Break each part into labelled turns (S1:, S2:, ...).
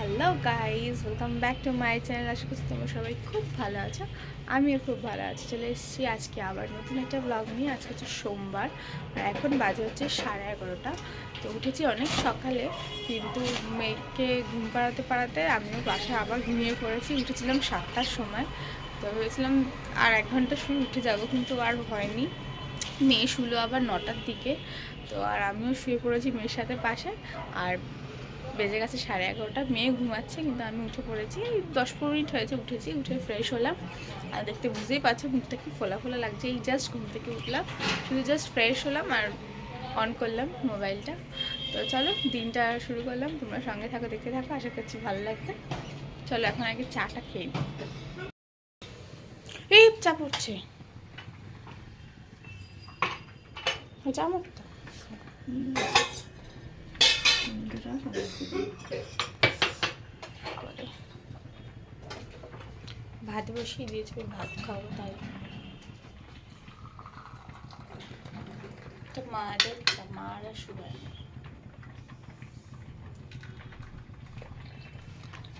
S1: Hello guys welcome back to my channel আশা করছি তোমরা সবাই খুব ভালো আছো। আমিও খুব ভালো আছি। চলে এসেছি আজকে আবার নতুন একটা ব্লগ নিয়ে। আজকে হচ্ছে সোমবার। আর এখন বাজে হচ্ছে সাড়ে এগারোটা। তো উঠেছি অনেক সকালে। কিন্তু মেয়েকে ঘুম পাড়াতে পাড়াতে আমিও বাসায় আবার ঘুমিয়ে পড়েছি। উঠেছিলাম সাতটার সময়। তো ভেবেছিলাম আর এক ঘণ্টা শুয়ে উঠে যাব, কিন্তু আর হয়নি। মেয়ে শুলো আবার নটার দিকে। তো আর আমিও শুয়ে পড়েছি মেয়ের সাথে পাশে আর বেজে গেছে সাড়ে এগারোটা, মেয়ে ঘুমাচ্ছে কিন্তু আমি উঠে পড়েছি। দশ পনেরো মিনিট হয়েছে, উঠেছি, উঠে ফ্রেশ হলাম। আর দেখতে বুঝতেই পারছ মুখটা কি ফোলা ফোলা লাগছে। এই জাস্ট ঘুম থেকে উঠলাম, শুধু জাস্ট ফ্রেশ হলাম আর অন করলাম মোবাইলটা। তো চলো, দিনটা শুরু করলাম। তোমরা সঙ্গে থাকো, দেখতে থাকো। আশা করছি ভালো লাগবে। চলো এখন আগে চাটা খেয়ে এই চা পড়ছে। চা মুখটা। ভাত বসিয়ে দিয়েছি ভাত খাব তাই। তো মাদের মারা সুগার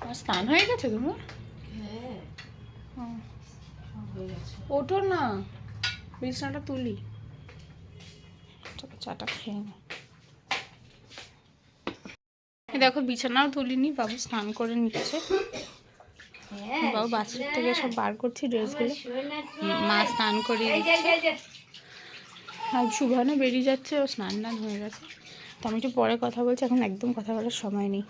S1: আমার স্নান হয়ে গেছে তোমার
S2: হ্যাঁ। হয়ে গেছে।
S1: ওঠো না বিছানাটা তুলি। চাটা খেয়ে নি। দেখো বিছানাও তুলিনি বাবু স্নান করে নিচ্ছে।
S2: হ্যাঁ
S1: বাবু বাসের থেকে সব বার করছি ড্রেসগুলো।
S2: শুয়ে
S1: মা স্নান করিয়ে। আর শুভানো বেরিয়ে যাচ্ছে ও স্নান টান হয়ে গেছে। তো আমি একটু পরে কথা বলছি এখন একদম কথা বলার সময় নেই।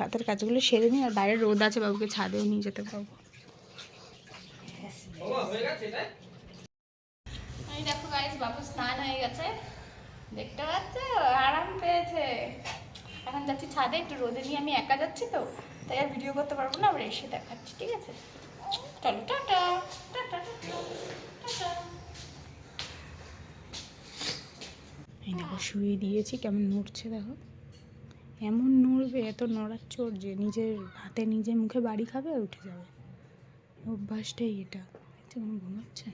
S1: হাতের কাজগুলো সেরে নিই আর বাইরে রোদ আছে বাবুকে ছাদেও নিয়ে যেতে পারব। দেখো বাবু স্নান হয়ে গেছে। দেখতে পাচ্ছ? আরাম পেয়েছে। এখন যাচ্ছি ছাদে, একটু রোদে নিয়ে আমি একা যাচ্ছি তো, তাই আর ভিডিও করতে পারব না, আবার এসে দেখাচ্ছি, ঠিক আছে? চলো, টাটা টাটা শুয়ে দিয়েছি, কেমন নড়ছে দেখো। এমন নড়বে, এত নড়ার চোর যে নিজের হাতে নিজে মুখে বাড়ি খাবে আর উঠে যাবে। অভ্যাসটাই এটা। কেমন ঘুমাচ্ছে?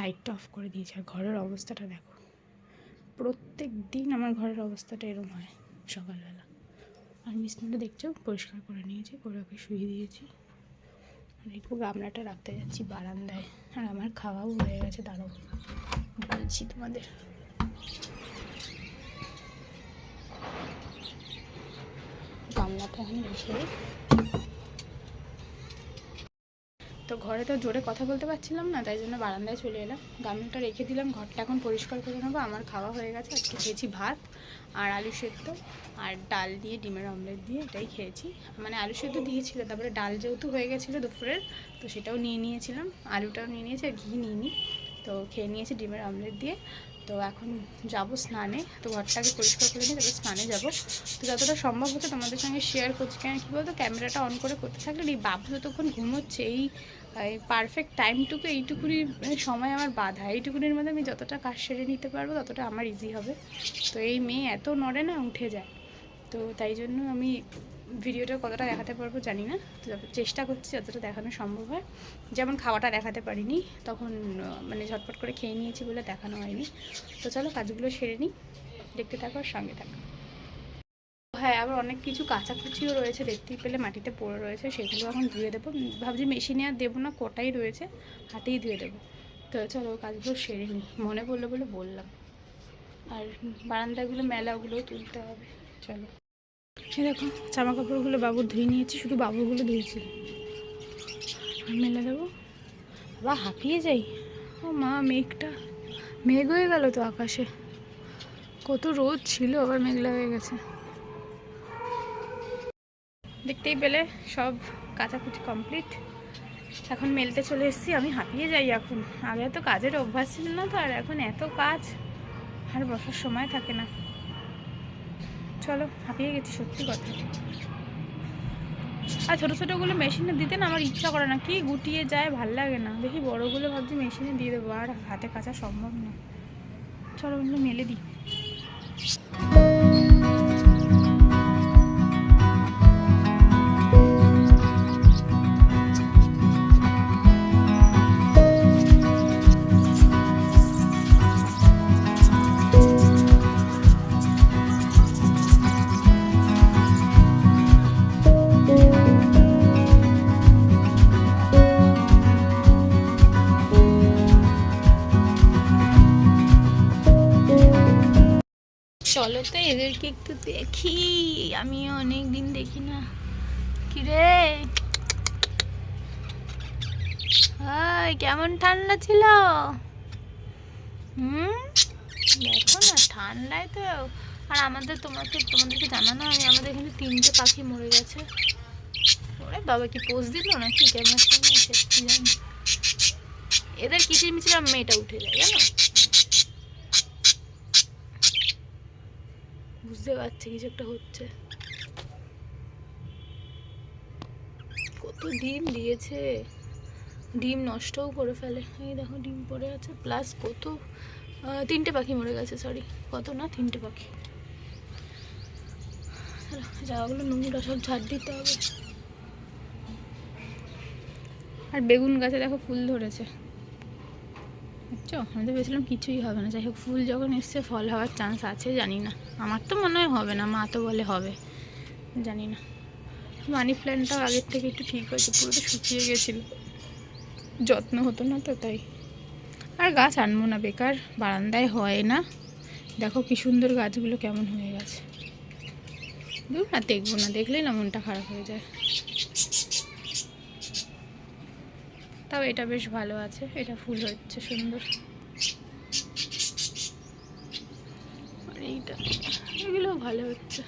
S1: লাইটটা অফ করে দিয়েছে, আর ঘরের অবস্থাটা দেখো। প্রত্যেক দিন আমার ঘরের অবস্থাটা এরম হয় সকালবেলা। আর বিছনাটা দেখছ? পরিষ্কার করে নিয়েছি করে ওকে শুয়ে দিয়েছি। আর একটু গামলাটা রাখতে যাচ্ছি বারান্দায়। আর আমার খাওয়াও হয়ে গেছে, দাঁড়াও। বলছি তোমাদের। গামলাটা এখানে রেখে। তো ঘরে তো জোরে কথা বলতে পারছিলাম না, তাই জন্য বারান্দায় চলে এলাম। গামলাটা রেখে দিলাম, ঘরটা এখন পরিষ্কার করে নেব। আমার খাওয়া হয়ে গেছে, আজকে খেয়েছি ভাত আর আলু সেদ্ধ আর ডাল দিয়ে, ডিমের অমলেট দিয়ে এটাই খেয়েছি। মানে আলু সেদ্ধ দিয়েছিল, তারপরে ডাল যেহেতু হয়ে গেছিল দুপুরের, তো সেটাও নিয়ে নিয়েছিলাম। আলুটাও নিয়ে নিয়েছি আর ঘি নিয়ে নিই তো খেয়ে নিয়েছি ডিমের অমলেট দিয়ে। তো এখন যাব স্নানে। তো ঘরটাকে পরিষ্কার করে নিই তারপর স্নানে যাব। তো যতটা সম্ভব হতো তোমাদের সঙ্গে শেয়ার করছি। কেন কী বলতো? ক্যামেরাটা অন করে করতে থাকলে এই বাবু, যতক্ষণ ঘুমোচ্ছে এই পারফেক্ট টাইমটুকু এইটুকুনি মানে সময় আমার বাধা। এইটুকুনির মধ্যে আমি যতটা কাজ সেরে নিতে পারব, ততটা আমার ইজি হবে। তো এই মেয়ে এত নড়ে না, উঠে যায়। তো তাই জন্য আমি ভিডিওটা কতটা দেখাতে পারব জানি না চেষ্টা করছি যতটা দেখানো সম্ভব হয়। যেমন খাওয়াটা দেখাতে পারিনি, তখন মানে ঝটপট করে খেয়ে নিয়েছি বলে দেখানো হয়নি। তো চলো কাজগুলো সেরে নিই, দেখতে থাকো আর সঙ্গে থাকো। হ্যাঁ আবার অনেক কিছু কাচাকুচিও রয়েছে, দেখতেই পেলে মাটিতে পড়ে রয়েছে, সেগুলো এখন ধুয়ে দেবো। ভাবছি মেশিনে আর দেবো না, কোটাই রয়েছে, হাতেই ধুয়ে দেবো। তো চলো কাজগুলো সেরে নিই, মনে পড়ল বলে বললাম। আর বারান্দাগুলো মেলাগুলো তুলতে হবে, চলো। দেখো জামা কাপড়গুলো বাবুর ধুয়ে নিয়েছি, শুধু বাবুগুলো ধুয়েছি। আর মেলে দেবো? আবার হাঁপিয়ে যাই? ও মা, মেঘটা। মেঘ হয়ে গেল তো আকাশে। কত রোদ ছিল, আবার মেঘলা হয়ে গেছে। দেখতেই পেলে, সব কাচাকুচি কমপ্লিট। এখন মেলতে চলে এসেছি, আমি হাঁপিয়ে যাই এখন। আগে তো কাজের অভ্যাস ছিল না তো, আর এখন এত কাজ। আর বসার সময় থাকে না। চলো, হাঁপিয়ে গেছি, সত্যি কথা। আর ছোটো ছোটোগুলো মেশিনে দিতে না আমার ইচ্ছা করে না। কি গুটিয়ে যায়, ভালো লাগে না। দেখি বড়োগুলো ভাবছি মেশিনে দিয়ে দেবো, আর হাতে কাচা সম্ভব না। চলো ওগুলো মেলে দিই। তো এদেরকে একটু দেখি। আমি অনেক দিন দেখি না। কিরে? কেমন ঠান্ডা ছিল? হুম? দেখো না, ঠান্ডায় তো আর আমাদের তোমাকে, তোমাদেরকে জানানো আমি আমাদের এখানে তিনটে পাখি মরে গেছে। ওরে বাবা, কি পোজ দিল নাকি? কেমন কি জানি। এদের কিচির মিচির মেয়েটা উঠে যায়, জানো? বুঝতে পারছি কিছু একটা হচ্ছে। কত ডিম দিয়েছে। ডিম নষ্টও করে ফেলে। এই দেখো ডিম পড়ে আছে প্লাস কত তিনটে পাখি মরে গেছে সরি কত না, তিনটে পাখি। জায়গাগুলো নোংরা সব ঝাড় দিতে হবে। আর বেগুন গাছে দেখো ফুল ধরেছে। বুঝছ? আমি তো ভেবেছিলাম কিছুই হবে না। যাই হোক, ফুল যখন এসছে, ফল হওয়ার চান্স আছে, জানি না। আমার তো মনে হয় হবে না, মা তো বলে হবে। জানি না। মানি প্ল্যান্টটাও আগের থেকে একটু ঠিক হয়েছে, পুরোটা শুকিয়ে গেছিল। যত্ন হতো না তো, তাই। আর গাছ আনব না, বেকার। বারান্দায় হয় না। দেখো কি সুন্দর গাছগুলো কেমন হয়ে গেছে। দূর না, দেখব না। দেখলেই না মনটা খারাপ হয়ে যায়। তাও এটা বেশ ভালো আছে। এটা ফুল হচ্ছে সুন্দর। এইটা এগুলো ভালো হচ্ছে।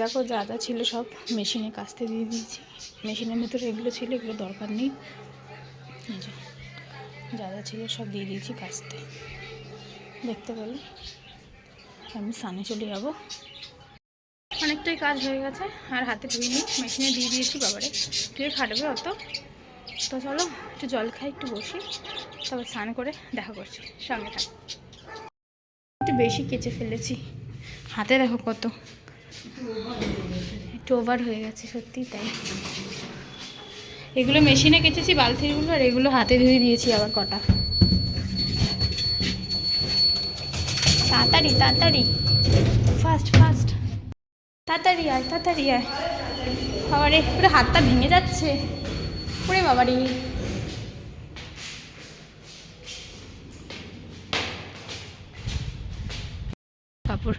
S1: দেখো যা যা ছিল সব মেশিনে কাস্তে দিয়ে দিয়েছি। মেশিনের ভিতরে এগুলো ছিল, এগুলো দরকার নেই। যা যা ছিল সব দিয়ে দিয়েছি কাস্তে। দেখতে পেলে আমি সানে চলে যাব। অনেকটাই কাজ হয়ে গেছে, আর হাতে ধুইনি মেশিনে দিয়ে দিয়েছি বাবারে কে খাটবে অত। তো চলো, একটু জল খাই, একটু বসি। তারপর স্নান করে দেখা করছি, সঙ্গে থাক। একটু বেশি কেচে ফেলেছি। হাতে দেখো কত। একটু ওভার হয়ে গেছে সত্যি, তাই। এগুলো মেশিনে কেচেছি, বালতিগুলো, আর এগুলো হাতে ধুয়ে দিয়েছি আবার কটা। তাড়াতাড়ি তাড়াতাড়ি। ফাস্ট ফাস্ট তাড়াতাড়ি আয় তাড়াতাড়ি আয়। বাবারে পুরো হাতটা ভেঙে যাচ্ছে। ওরে বাবারে। কাপড়।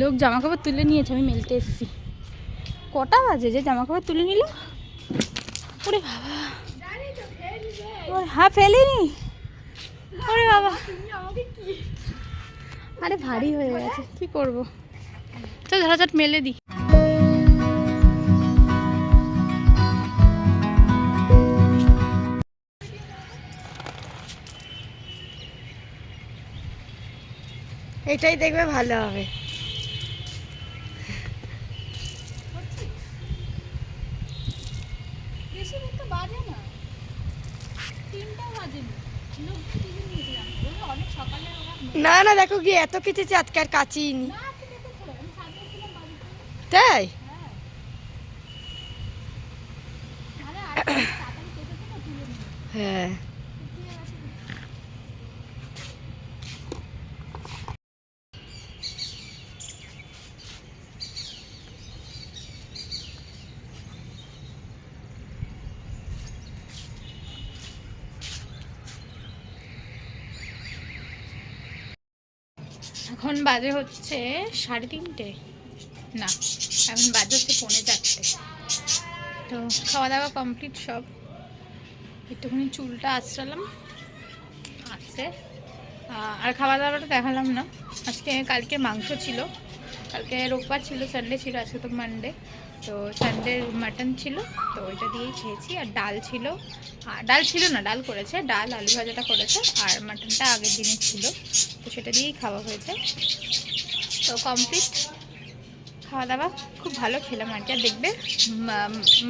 S1: লোক জামা কাপড় তুলে নিয়েছে, আমি মেলতে এসেছি। কটা বাজে যে জামা কাপড় তুলে নিল? ওরে বাবা। হ্যাঁ ফেলিনি? ওরে বাবা। আরে ভারী হয়ে গেছে। কি করব? তো ঝাড়াঝাট মেলে দি।
S2: এটাই দেখবে ভালো হবে
S1: বেশি তো বাজে না তিনটা বাজে লোক তুলে নিয়েছিলাম ওই অনেক সকালে ওরা
S2: না না দেখো গিয়ে এত কেটেছে আজকে আর কাচিনি
S1: না।
S2: তাই? হ্যাঁ।
S1: বাজে হচ্ছে সাড়ে তিনটে। না, এখন বাজে হচ্ছে পৌনে চারটে। তো খাওয়া দাওয়া কমপ্লিট সব। একটুখানি চুলটা আঁচড়ালাম আছে আর খাওয়া দাওয়াটা দেখালাম না। আজকে কালকে মাংস ছিল। কালকে রোববার ছিল সানডে ছিল, আজকে তো মানডে তো সানডে মাটন ছিল, তো ওইটা দিয়েই খেয়েছি। আর ডাল ছিল আর ডাল ছিল না, ডাল করেছে, ডাল, আলু ভাজাটা করেছে, আর মাটনটা আগের দিনে ছিল, তো সেটা দিয়েই খাওয়া হয়েছে। তো কমপ্লিট খাওয়া দাওয়া খুব ভালো খেলাম আর কি। আর দেখবে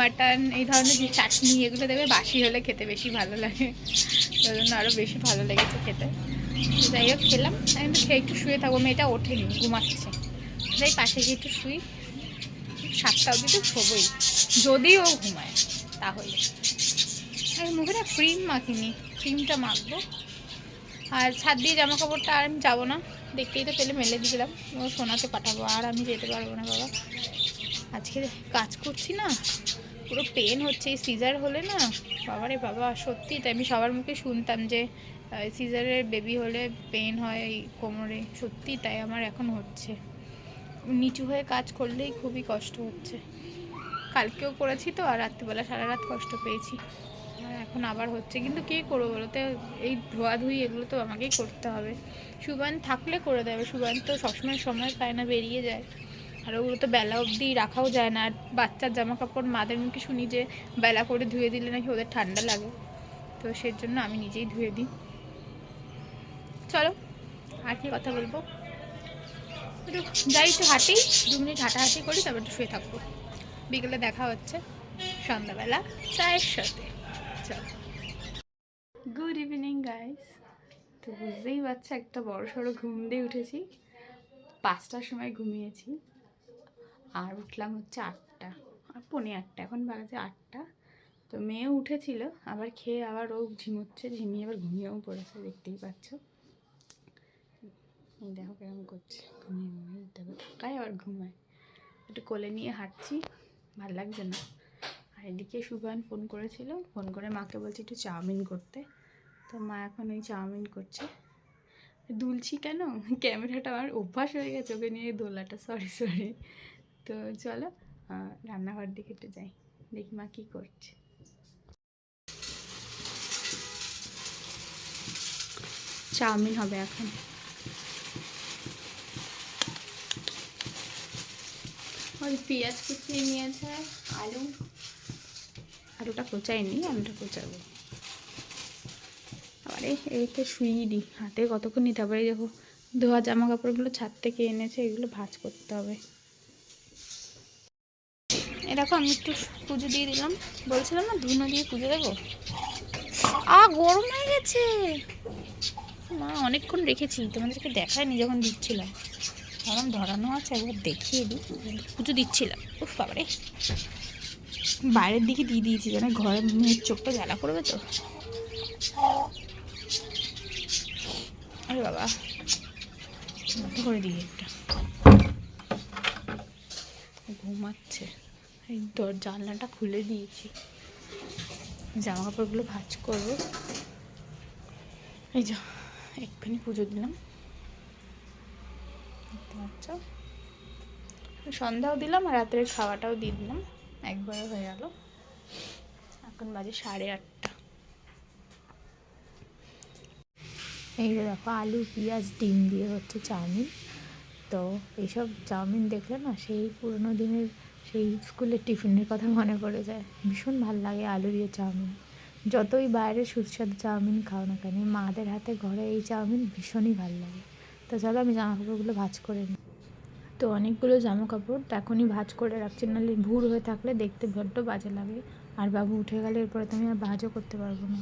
S1: মাটন এই ধরনের যে চাটনি, এগুলো দেখবে বাসি হলে খেতে বেশি ভালো লাগে। ওই জন্য আরও বেশি ভালো লেগেছে খেতে। যাই হোক, খেলাম। আমি তো খেয়ে একটু শুয়ে থাকব, মেয়েটা ওঠেনি, ঘুমাচ্ছে। যাই পাশে গিয়ে একটু শুই, সাতটা অবধি তো শোবই যদি ও ঘুমায়, তাহলে। আর মুখে না ক্রিম মাখিনি ক্রিমটা মাখবো। আর ছাদ দিয়ে জামা কাপড়টা আর আমি যাব না। দেখতেই তো পেলে মেলে দিলাম। ও সোনাকে পাঠাবো, আর আমি যেতে পারব না বাবা। আজকে কাজ করছি না, পুরো পেন হচ্ছে। এই সিজার হলে না, বাবারে বাবা, সত্যি তাই আমি সবার মুখে শুনতাম যে সিজারের বেবি হলে পেন হয় এই কোমরে। সত্যি তাই আমার এখন হচ্ছে। নিচু হয়ে কাজ করলেই খুবই কষ্ট হচ্ছে। কালকেও করেছি তো, আর রাত্রিবেলা সারা রাত কষ্ট পেয়েছি। এখন আবার হচ্ছে। কিন্তু কে করব বলো তো? এই ধোয়াধুয়ি এগুলো তো আমাকেই করতে হবে। সুবান থাকলে করে দেবে। সুবান তো সবসময় সময় পায় না, বেরিয়ে যায়। আর ওগুলো তো বেলা অবধি রাখাও যায় না। আর বাচ্চার জামা কাপড় মাদের মুখে শুনি যে বেলা করে ধুয়ে দিলে নাকি ওদের ঠান্ডা লাগে। তো সেই জন্য আমি নিজেই ধুয়ে দিই। চলো, আর কি কথা বলব? একটু যাই একটু হাঁটি। দু মিনিট হাঁটাহাঁটি করি, তারপর একটু শুয়ে থাকব। বিকেলে দেখা হচ্ছে। সন্ধ্যাবেলা চায়ের সাথে। চলো গুড ইভিনিং গাইস তো বুঝতেই পারছে, একটা বড় সড়ো ঘুম দিয়ে উঠেছি। পাঁচটার সময় ঘুমিয়েছি। আর উঠলাম হচ্ছে আটটা। আর পনে আটটা, এখন বাজে আটটা। তো মেয়েও উঠেছিল, আবার খেয়ে আবার ও ঝিমোচ্ছে, ঝিমিয়ে আবার ঘুমিয়েও পড়েছে, দেখতেই পাচ্ছ। দেখো কেরম করছে। ঘুমিয়ে ঘুমিয়ে উঠে তাকায় আবার ঘুমায়। একটু কোলে নিয়ে হাঁটছি, ভালো লাগছে না। আর এদিকে সুবান ফোন করেছিল, ফোন করে মাকে বলছি একটু চাউমিন করতে। তো মা এখন ওই চাউমিন করছে। দুলছি কেন? ক্যামেরাটা আমার অভ্যাস হয়ে গেছে, ওকে নিয়ে দোলাটা সরি সরি তো চলো রান্নাঘর দিকে একটু যাই, দেখি মা কী করছে। চাউমিন হবে এখন। ওই পেঁয়াজ কুচিয়ে নিয়েছে, আলু। আলুটা কোচাইনি আলুটা কোচাবো। আরে একে শুইয়ে দিই হাতে কতক্ষণ নিতে হবে? দেখো, ধোয়া জামা কাপড়গুলো ছাদ থেকে এনেছে, এগুলো ভাঁজ করতে হবে। দেখো, আমি একটু পুজো দিয়ে দিলাম। বলছিলাম না, ধুনো দিয়ে পুজো দেবো? আ, গরম হয়ে গেছে! মা, অনেকক্ষণ রেখেছি, তোমাদেরকে দেখায়নি যখন দিচ্ছিলাম। ধরানো আছে, একবার দেখিয়ে দিই। পুজো দিচ্ছিলাম। উফ, বাবারে! বাইরের দিকে দিয়ে দিয়েছি, যেন ঘরে মেয়ের চোখটা জ্বালা করবে তো। আরে বাবা মতো করে দিই একটা। ঘুমাচ্ছে। এই দর, জানলাটা খুলে দিয়েছি। জামা কাপড়গুলো ভাঁজ করব। এই যা একখানি পুজো দিলাম। সন্ধ্যাও দিলাম, আর রাত্রের খাওয়াটাও দিয়ে দিলাম। একবারে হয়ে গেল। এখন বাজে সাড়ে আটটা। এই যে দেখো, আলু, পেঁয়াজ, ডিম দিয়ে হচ্ছে চাউমিন। তো এইসব চাউমিন দেখলে না সেই পুরোনো দিনের সেই স্কুলের টিফিনের কথা মনে পড়ে যায়। ভীষণ ভালো লাগে আলু দিয়ে চাউমিন। যতই বাইরে সুস্বাদু চাউমিন খাও না কেন মাদের হাতে ঘরে এই চাউমিন ভীষণই ভালো লাগে। তো চলো আমি জামা কাপড়গুলো ভাঁজ করে নিই। তো অনেকগুলো জামা কাপড় তখনই ভাজ করে রাখছি, নাহলে ভুর হয়ে থাকলে দেখতে বড্ড বাজে লাগে। আর বাবু উঠে গেলে এরপরে তো আমি আর ভাজও করতে পারব না।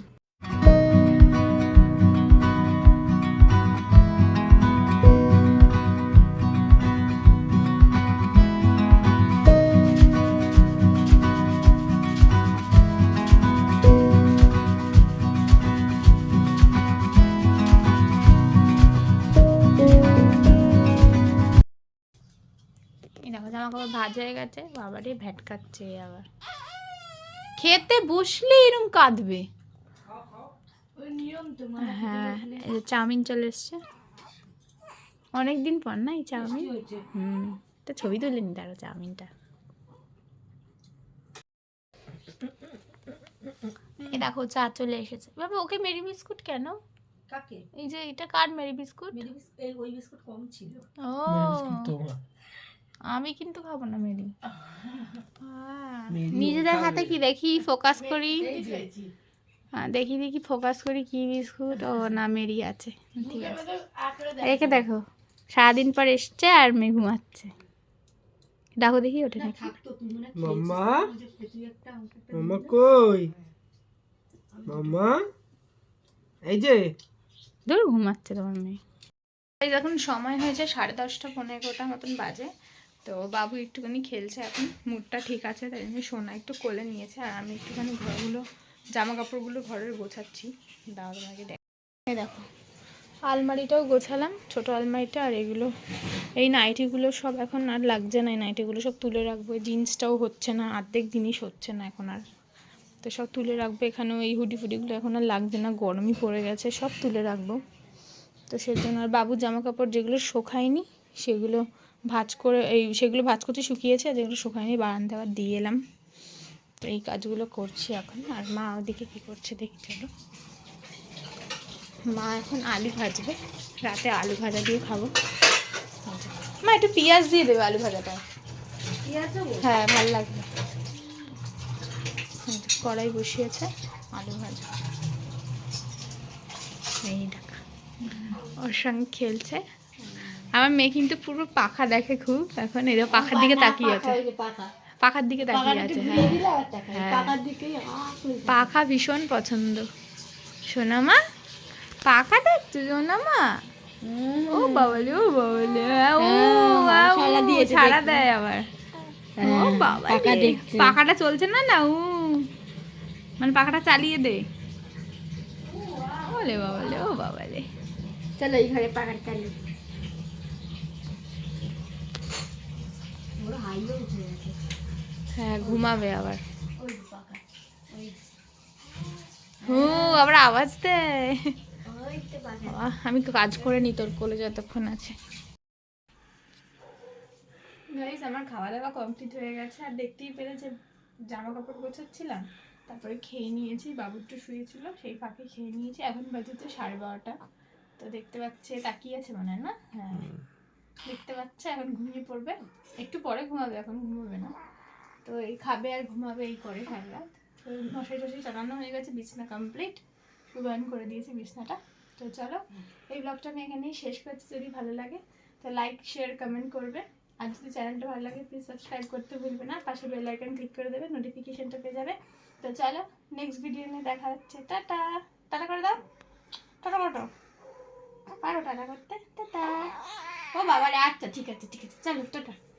S1: জামা কাপড় ভাজ হয়ে গেছে বাবারে ভ্যাটকাচ্ছে আবার। খেতে বসলে এরকম কাঁদবে। হ্যাঁ চাউমিন চলে এসছে। অনেক দিন পর না এই চাউমিন? হুম তো ছবি তুলে নি তারও চাউমিনটা। এই দেখো চা চলে এসেছে। বাবা ওকে মেরি বিস্কুট কেন?
S3: কাকে?
S1: এই যে এটা কার মেরি বিস্কুট?
S3: মেরি বিস্কুট ওই বিস্কুট কম ছিল।
S1: ও। আমি কিন্তু খাব না মেরি। নিজেদের হাতে কি দেখি। ফোকাস করি। হ্যাঁ, দেখি দেখি ফোকাস করি কি বিস্কুট। ও না মেরি আছে। ঠিক আছে। রেখে দেখো। সারাদিন পর এসছে আর মেয়ে ঘুমাচ্ছে। ডাকো দেখি ওঠে নাকি?
S3: হয়
S4: মাম্মা? মাম্মা কই? মাম্মা? এই যে।
S1: দূর ঘুমাচ্ছে তোমার মেয়ে। এই যখন সময় হয়েছে সাড়ে দশটা পনেরো এগারোটা মতন বাজে। তো বাবু একটুখানি খেলছে এখন, মুডটা ঠিক আছে, তাই জন্য সোনা একটু কোলে নিয়েছে, আর আমি একটুখানি ঘরগুলো জামা কাপড়গুলো ঘরের গোছাচ্ছি। দাও তোমাকে দেখ। দেখো, আলমারিটাও গোছালাম, ছোট আলমারিটা, আর এগুলো, এই নাইটিগুলো সব এখন আর লাগছে না, এই নাইটিগুলো সব তুলে রাখব জিন্সটাও হচ্ছে না অর্ধেক জিনিস হচ্ছে না এখন আর। তো সব তুলে রাখব এখানেও এই হুডি ফুডিগুলো এখন আর লাগছে না, গরমই পড়ে গেছে, সব তুলে রাখব। তো সেজন্য আর বাবুর জামা কাপড় যেগুলো শোখায়নি সেগুলো ভাঁজ করে, এই সেগুলো ভাঁজ করতে শুকিয়েছে, আর যেগুলো শোকায়নি বারান্দা আবার দিয়ে এলাম। তো এই কাজগুলো করছি এখন। আর মা ওদিকে কী করছে দেখি চলো। মা এখন আলু ভাজবে। রাতে আলু ভাজা দিয়ে খাব। মা, একটু পেঁয়াজ দিয়ে দেবে আলু ভাজাটা। হ্যাঁ ভালো লাগবে। কড়াই বসিয়েছে, আলু ভাজা। এই ঢাকা ওর সঙ্গে খেলছে। আমার মেয়ে কিন্তু পুরো পাখা দেখে খুব। এখন যে পাখার দিকে তাকিয়ে আছে। পাখার দিকে তাকিয়ে আছে হ্যাঁ। হ্যাঁ। পাখা ভীষণ পছন্দ। সোনামা পাখা দেখছ সোনামা ও বাবালে ও বাবালে ও
S3: হ্যাঁ, সাড়া দিয়েছে
S1: দেয় আবার। ও বাবা। পাখাটা চলছে না না ও মানে পাখাটা চালিয়ে দে। ওলে বাবালে ও বাবালে।
S3: চলো এই ঘরে পাকার চালি ওর হাইও উঠে গেছে
S1: হ্যাঁ ঘুমাবে আবার।
S3: ওই পাকা ওই
S1: হু আবার আওয়াজ দেয়।
S3: ওই তো পাকা।
S1: বাবা, আমি তো কাজ করে নি তোর কোলে যতক্ষণ আছে। গাইস আমার খাওয়া দাওয়া কমপ্লিট হয়ে গেছে আর দেখতেই পেরে যে জামা কাপড় গোছাচ্ছিলাম তারপরে খেয়ে নিয়েছি বাবু একটু শুয়েছিল সেই ফাঁকে খেয়ে নিয়েছি এখন বাজেছে সাড়ে বারোটা। তো দেখতে পাচ্ছে তাকিয়ে আছে মনে হয় না? হ্যাঁ। দেখতে পাচ্ছে, এখন ঘুমিয়ে পড়বে। একটু পরে ঘুমাবে, এখন ঘুমাবে না। তো এই খাবে আর ঘুমাবে এই করে সারা রাত। তো মশাই টশাই চালানো হয়ে গেছে, বিছনা কমপ্লিট শুভায়ন করে দিয়েছি বিছনাটা। তো চলো, এই ব্লগটা আমি এখানেই শেষ করছি, যদি ভালো লাগে। তো লাইক শেয়ার কমেন্ট করবে। আর যদি চ্যানেলটা ভালো লাগে প্লিজ সাবস্ক্রাইব করতে ভুলবে না। পাশে বেল আইকন ক্লিক করে দেবে নোটিফিকেশনটা পেয়ে যাবে। তো চলো নেক্সট ভিডিও নিয়ে দেখা হচ্ছে। টাটা! টাটা করে দাও। টাটা করো। পারো টাটা করতে। টাটা! ও বাবা রে আচ্ছা ঠিক আছে ঠিক আছে। চলো টাটা।